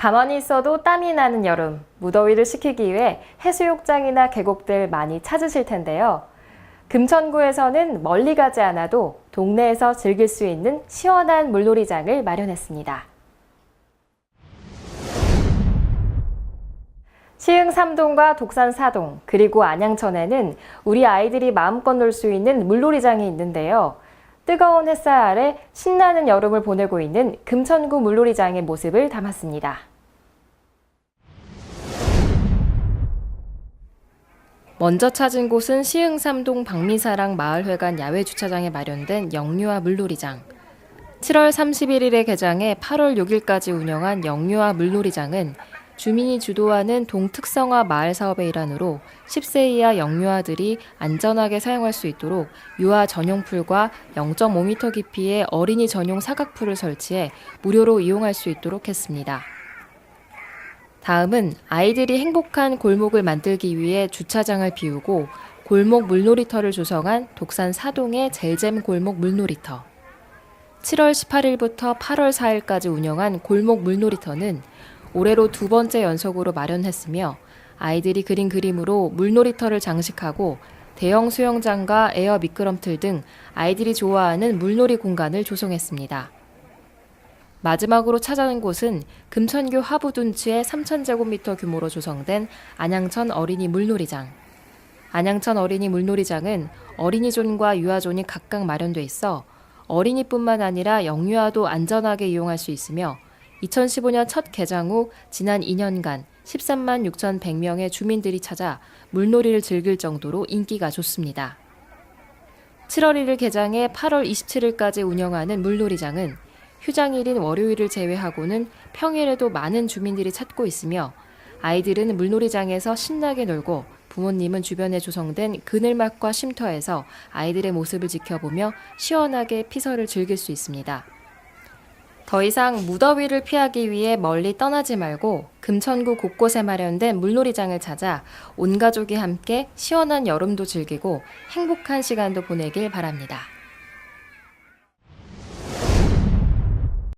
가만히 있어도 땀이 나는 여름, 무더위를 식히기 위해 해수욕장이나 계곡들 많이 찾으실 텐데요. 금천구에서는 멀리 가지 않아도 동네에서 즐길 수 있는 시원한 물놀이장을 마련했습니다. 시흥 3동과 독산 4동, 그리고 안양천에는 우리 아이들이 마음껏 놀 수 있는 물놀이장이 있는데요. 뜨거운 햇살 아래 신나는 여름을 보내고 있는 금천구 물놀이장의 모습을 담았습니다. 먼저 찾은 곳은 시흥 3동 박미사랑 마을회관 야외 주차장에 마련된 영유아 물놀이장. 7월 31일에 개장해 8월 6일까지 운영한 영유아 물놀이장은 주민이 주도하는 동특성화 마을 사업의 일환으로 10세 이하 영유아들이 안전하게 사용할 수 있도록 유아 전용 풀과 0.5m 깊이의 어린이 전용 사각풀을 설치해 무료로 이용할 수 있도록 했습니다. 다음은 아이들이 행복한 골목을 만들기 위해 주차장을 비우고 골목 물놀이터를 조성한 독산 사동의 젤잼 골목 물놀이터. 7월 18일부터 8월 4일까지 운영한 골목 물놀이터는 올해로 두 번째 연속으로 마련했으며 아이들이 그린 그림으로 물놀이터를 장식하고 대형 수영장과 에어 미끄럼틀 등 아이들이 좋아하는 물놀이 공간을 조성했습니다. 마지막으로 찾아낸 곳은 금천교 하부둔치의 3,000제곱미터 규모로 조성된 안양천 어린이 물놀이장. 안양천 어린이 물놀이장은 어린이존과 유아존이 각각 마련돼 있어 어린이뿐만 아니라 영유아도 안전하게 이용할 수 있으며 2015년 첫 개장 후 지난 2년간 13만 6,100명의 주민들이 찾아 물놀이를 즐길 정도로 인기가 좋습니다. 7월 1일 개장해 8월 27일까지 운영하는 물놀이장은 휴장일인 월요일을 제외하고는 평일에도 많은 주민들이 찾고 있으며 아이들은 물놀이장에서 신나게 놀고 부모님은 주변에 조성된 그늘막과 쉼터에서 아이들의 모습을 지켜보며 시원하게 피서를 즐길 수 있습니다. 더 이상 무더위를 피하기 위해 멀리 떠나지 말고 금천구 곳곳에 마련된 물놀이장을 찾아 온 가족이 함께 시원한 여름도 즐기고 행복한 시간도 보내길 바랍니다.